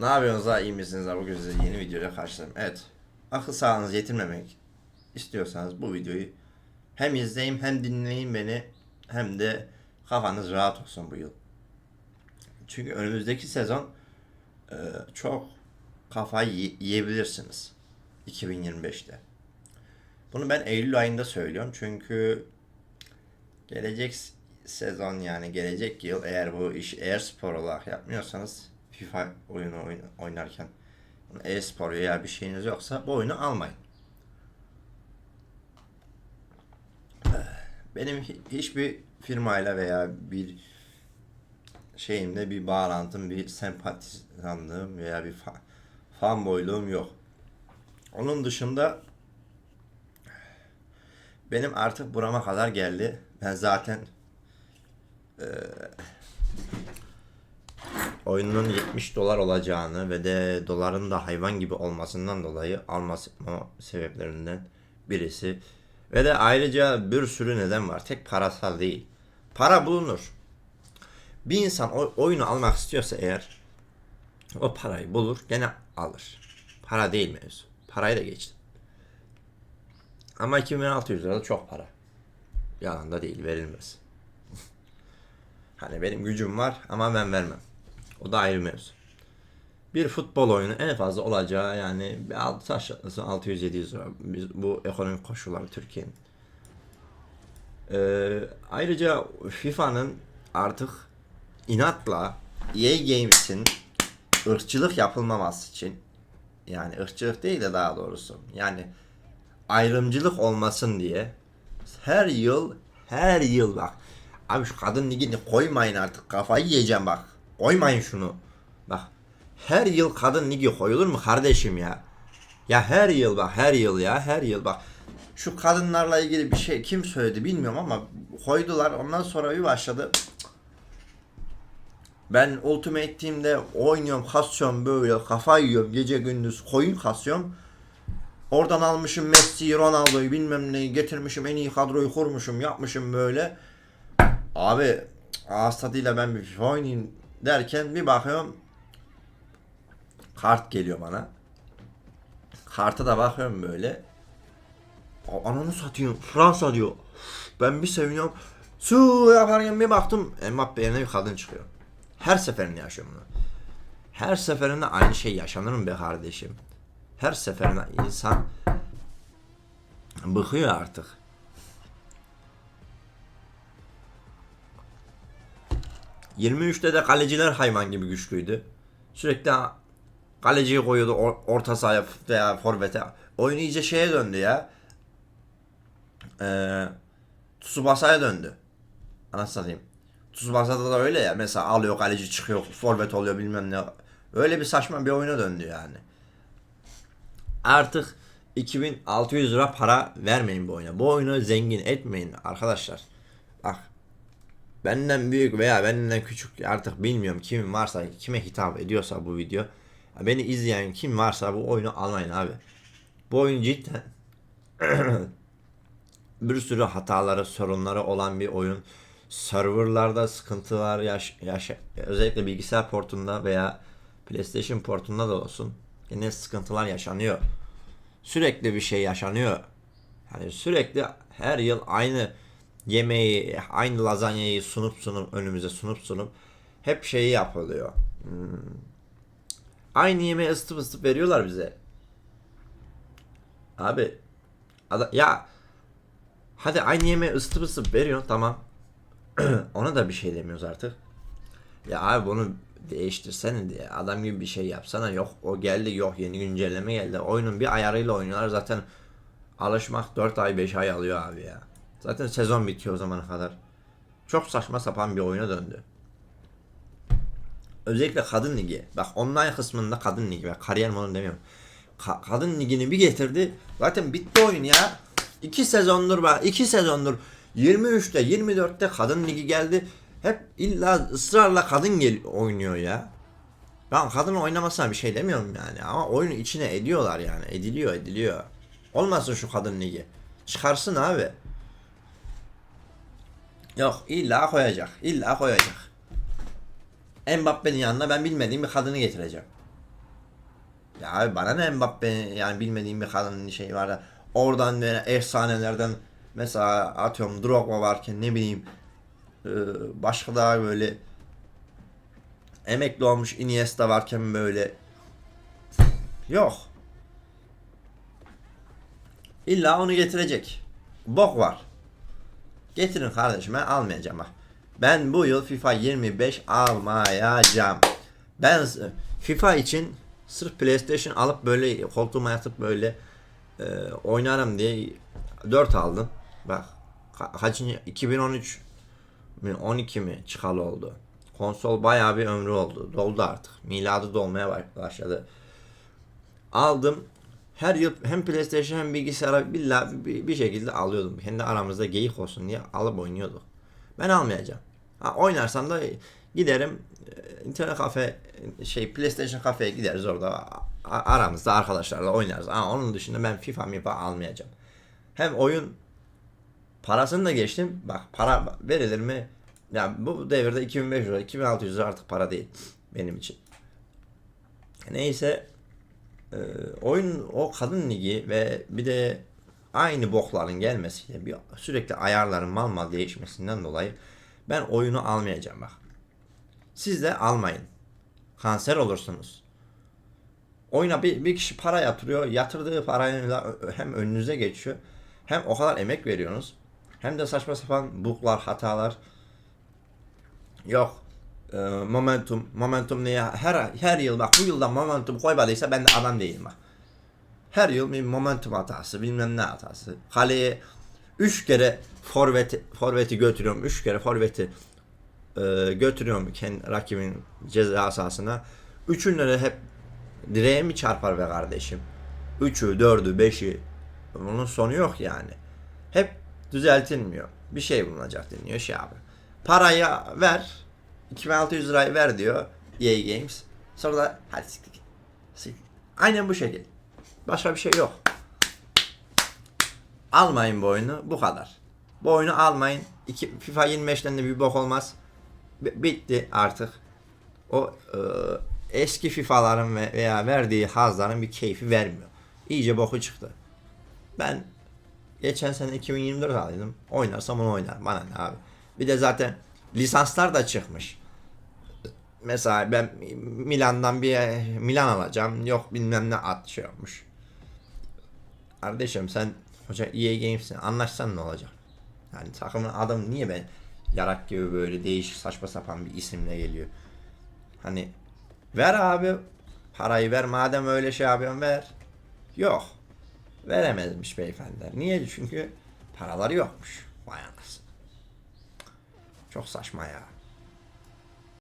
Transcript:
Ne yapıyorsunuz ha iyi misiniz bugün size yeni videoyla karşılayayım. Evet akıl sağlığınızı yitirmemek istiyorsanız bu videoyu hem izleyin hem dinleyin beni hem de kafanız rahat olsun bu yıl. Çünkü önümüzdeki sezon e, çok kafayı yi- yiyebilirsiniz 2025'te. Bunu ben Eylül ayında söylüyorum çünkü gelecek sezon yani gelecek yıl eğer bu iş eğer spor olarak yapmıyorsanız FIFA oyunu oyn- oynarken e-spor veya bir şeyiniz yoksa bu oyunu almayın. Benim hi- hiçbir firmayla veya bir şeyimde bir bağlantım, bir sempatizanlığım veya bir fa- fanboyluğum yok. Onun dışında benim artık burama kadar geldi. Ben zaten eee oyunun 70 dolar olacağını ve de doların da hayvan gibi olmasından dolayı alması sebeplerinden birisi. Ve de ayrıca bir sürü neden var. Tek parasal değil. Para bulunur. Bir insan o oyunu almak istiyorsa eğer o parayı bulur gene alır. Para değil mevzu. Parayı da geçtim. Ama 2600 lira da çok para. Yalan da değil verilmez. hani benim gücüm var ama ben vermem. O da ayrı mevzu. Bir futbol oyunu en fazla olacağı yani bir taş atlasın 600-700 lira. Biz, bu ekonomik koşullar Türkiye'nin. Ee, ayrıca FIFA'nın artık inatla EA Games'in ırkçılık yapılmaması için yani ırkçılık değil de daha doğrusu yani ayrımcılık olmasın diye her yıl her yıl bak abi şu kadın ligini koymayın artık kafayı yiyeceğim bak koymayın şunu. Bak her yıl kadın ligi koyulur mu kardeşim ya? Ya her yıl bak her yıl ya her yıl bak. Şu kadınlarla ilgili bir şey kim söyledi bilmiyorum ama koydular. Ondan sonra bir başladı. Ben Ultimate Team'de oynuyorum, kasıyorum böyle, kafa yiyorum, gece gündüz koyun kasıyorum. Oradan almışım Messi, Ronaldo'yu bilmem neyi getirmişim, en iyi kadroyu kurmuşum, yapmışım böyle. Abi ağız tadıyla ben bir FIFA oynayayım derken bir bakıyorum kart geliyor bana. Karta da bakıyorum böyle. Ananı satayım Fransa diyor. Ben bir seviniyorum. Su yaparken bir baktım Mbappe yerine bir kadın çıkıyor. Her seferinde yaşıyorum bunu. Her seferinde aynı şey yaşanır mı be kardeşim? Her seferinde insan bıkıyor artık. ...23'te de kaleciler hayvan gibi güçlüydü. Sürekli kaleciyi koyuyordu or- orta sahaya veya forvete. Oyun iyice şeye döndü ya. Ee, Tsubasa'ya döndü. Anasını satayım. Tsubasa'da da öyle ya. Mesela alıyor kaleci çıkıyor, forvet oluyor bilmem ne. Öyle bir saçma bir oyuna döndü yani. Artık 2600 lira para vermeyin bu oyuna. Bu oyunu zengin etmeyin arkadaşlar. Bak benden büyük veya benden küçük artık bilmiyorum kim varsa kime hitap ediyorsa bu video. Beni izleyen kim varsa bu oyunu almayın abi. Bu oyun cidden bir sürü hataları, sorunları olan bir oyun. Serverlarda sıkıntılar yaş, yaş özellikle bilgisayar portunda veya PlayStation portunda da olsun. Yine sıkıntılar yaşanıyor. Sürekli bir şey yaşanıyor. Yani sürekli her yıl aynı yemeği, aynı lazanyayı sunup sunup önümüze sunup sunup hep şeyi yapılıyor. Hmm. Aynı yemeği ısıtıp ısıtıp veriyorlar bize. Abi ya hadi aynı yemeği ısıtıp ısıtıp veriyorsun tamam. Ona da bir şey demiyoruz artık. Ya abi bunu değiştirsene diye adam gibi bir şey yapsana yok o geldi yok yeni güncelleme geldi oyunun bir ayarıyla oynuyorlar zaten alışmak 4 ay 5 ay alıyor abi ya zaten sezon bitiyor o zamana kadar çok saçma sapan bir oyuna döndü özellikle kadın ligi bak online kısmında kadın ligi ve kariyer modu demiyorum Ka- kadın ligini bir getirdi zaten bitti oyun ya 2 sezondur bak 2 sezondur 23'te 24'te kadın ligi geldi hep illa ısrarla kadın gel oynuyor ya. Ben kadın oynamasına bir şey demiyorum yani ama oyunu içine ediyorlar yani. Ediliyor ediliyor. Olmasın şu kadın ligi. Çıkarsın abi. Yok illa koyacak. illa koyacak. Mbappe'nin yanına ben bilmediğim bir kadını getireceğim. Ya abi bana ne Mbappe yani bilmediğim bir kadının şeyi var da oradan böyle efsanelerden mesela atıyorum Drogba varken ne bileyim e, başka daha böyle emekli olmuş Iniesta varken böyle yok. İlla onu getirecek. Bok var. Getirin kardeşim ben almayacağım ha. Ben bu yıl FIFA 25 almayacağım. Ben FIFA için sırf PlayStation alıp böyle koltuğuma yatıp böyle e, oynarım diye 4 aldım. Bak ka- kaçıncı 2013 mi 12 mi çıkalı oldu. Konsol bayağı bir ömrü oldu. Doldu artık. Miladı dolmaya baş- başladı. Aldım. Her yıl hem PlayStation hem bilgisayara billahi bir, şekilde alıyordum. Kendi aramızda geyik olsun diye alıp oynuyorduk. Ben almayacağım. Ha, oynarsam da giderim e, internet kafe şey PlayStation kafeye gideriz orada aramızda arkadaşlarla oynarız. Ama onun dışında ben FIFA mifa almayacağım. Hem oyun parasını da geçtim. Bak para verilir mi? Ya bu devirde 2500 lira, 2600 lira artık para değil benim için. Neyse e, oyun o kadın ligi ve bir de aynı bokların gelmesiyle bir sürekli ayarların mal mal değişmesinden dolayı ben oyunu almayacağım bak. Siz de almayın. Kanser olursunuz. Oyuna bir, bir kişi para yatırıyor. Yatırdığı parayla hem önünüze geçiyor. Hem o kadar emek veriyorsunuz. Hem de saçma sapan buglar, hatalar. Yok. E, momentum, momentum diye her her yıl bak bu yılda momentum koymadıysa ben de adam değilim bak. Her yıl bir momentum hatası, bilmem ne hatası. Kaleye 3 kere forveti, forveti götürüyorum. 3 kere forveti e, götürüyorum kendi rakibin ceza sahasına. Üçünde de hep direğe mi çarpar be kardeşim? Üçü, dördü, beşi bunun sonu yok yani. Hep düzeltilmiyor. Bir şey bulunacak deniyor şey abi. Parayı ver. 2600 lirayı ver diyor EA Games. Sonra da hadi. Siktir. Aynen bu şekil. Başka bir şey yok. Almayın bu oyunu. Bu kadar. Bu oyunu almayın. İki, FIFA 25'ten de bir bok olmaz. B- bitti artık. O e, eski FIFA'ların ve veya verdiği hazların bir keyfi vermiyor. İyice boku çıktı. Ben geçen sene 2024 aldım. Oynarsam onu oynarım. Bana ne abi. Bir de zaten lisanslar da çıkmış. Mesela ben Milan'dan bir Milan alacağım. Yok bilmem ne at şey olmuş. Kardeşim sen hoca EA Games'in anlaşsan ne olacak? Yani takımın adamı niye ben yarak gibi böyle değişik saçma sapan bir isimle geliyor. Hani ver abi parayı ver madem öyle şey yapıyorsun ver. Yok. Veremezmiş beyefendiler. Niye? Çünkü paraları yokmuş. Vay anasını. Çok saçma ya.